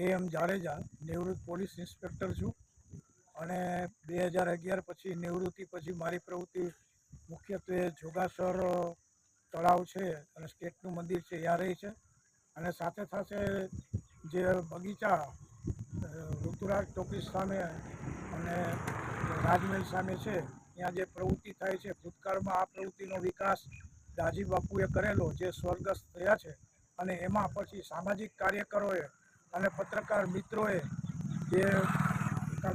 કે એમ જાડેજા નિવૃત્ત police inspector છું. અને બે હજાર અગિયાર પછી નિવૃત્તિ પછી મારી પ્રવૃત્તિ મુખ્યત્વે જોગાસર તળાવ છે અને સ્ટેટનું મંદિર છે ત્યાં રહી છે. અને સાથે સાથે જે બગીચા ઋતુરાજ ટોકીસ સામે અને રાજમહેલ સામે છે, ત્યાં જે પ્રવૃત્તિ થાય છે, ભૂતકાળમાં આ પ્રવૃત્તિનો વિકાસ દાજી બાપુએ કરેલો, જે સ્વર્ગસ્થ થયા છે. અને એમાં પછી સામાજિક કાર્યકરોએ અને પત્રકાર મિત્રોએ જે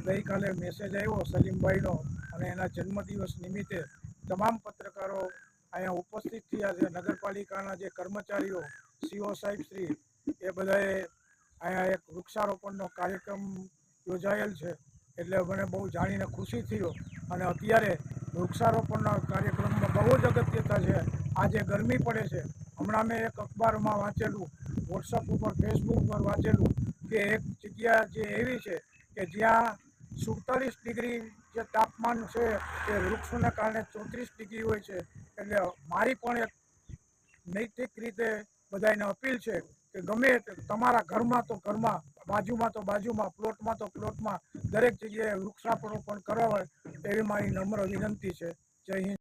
ગઈકાલે મેસેજ આવ્યો સલીમભાઈનો અને એના જન્મદિવસ નિમિત્તે તમામ પત્રકારો અહીંયા ઉપસ્થિત થયા છે. નગરપાલિકાના જે કર્મચારીઓ, સીઓ સાહેબ શ્રી, એ બધાએ અહીંયા એક વૃક્ષારોપણનો કાર્યક્રમ યોજાયેલ છે. એટલે મને બહુ જાણીને ખુશી થયો. અને અત્યારે વૃક્ષારોપણના કાર્યક્રમમાં બહુ જ અગત્યતા છે. આજે ગરમી પડે છે. હમણાં મેં એક અખબારમાં વાંચેલું વોટ્સઅપ ઉપર ફેસબુક પર વાંચેલું કે એક જગ્યા જે એવી છે કે જ્યાં સુડતાલીસ ડિગ્રી જે તાપમાન છે એ વૃક્ષોને કારણે ચોત્રીસ ડિગ્રી હોય છે. એટલે મારી પણ એક નૈતિક રીતે બધાને અપીલ છે કે ગમે તમારા ઘરમાં તો ઘરમાં, બાજુમાં તો બાજુમાં, પ્લોટમાં તો પ્લોટમાં, દરેક જગ્યાએ વૃક્ષારોપણ કરાવે એવી મારી નમ્ર વિનંતી છે. જય હિન્દ.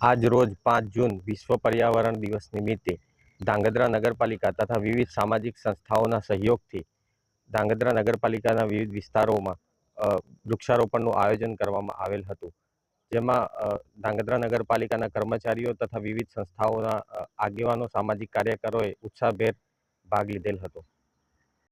આજ રોજ પાંચ જૂન વિશ્વ પર્યાવરણ દિવસ નિમિત્તે ધાંગધ્રા નગરપાલિકા તથા વિવિધ સામાજિક સંસ્થાઓના સહયોગથી ધાંગધ્રા નગરપાલિકાના વિવિધ વિસ્તારોમાં વૃક્ષારોપણનું આયોજન કરવામાં આવેલ હતું. જેમાં ધાંગધ્રા નગરપાલિકાના કર્મચારીઓ તથા વિવિધ સંસ્થાઓના આગેવાનો, સામાજિક કાર્યકરોએ ઉત્સાહભેર ભાગ લીધેલ હતો.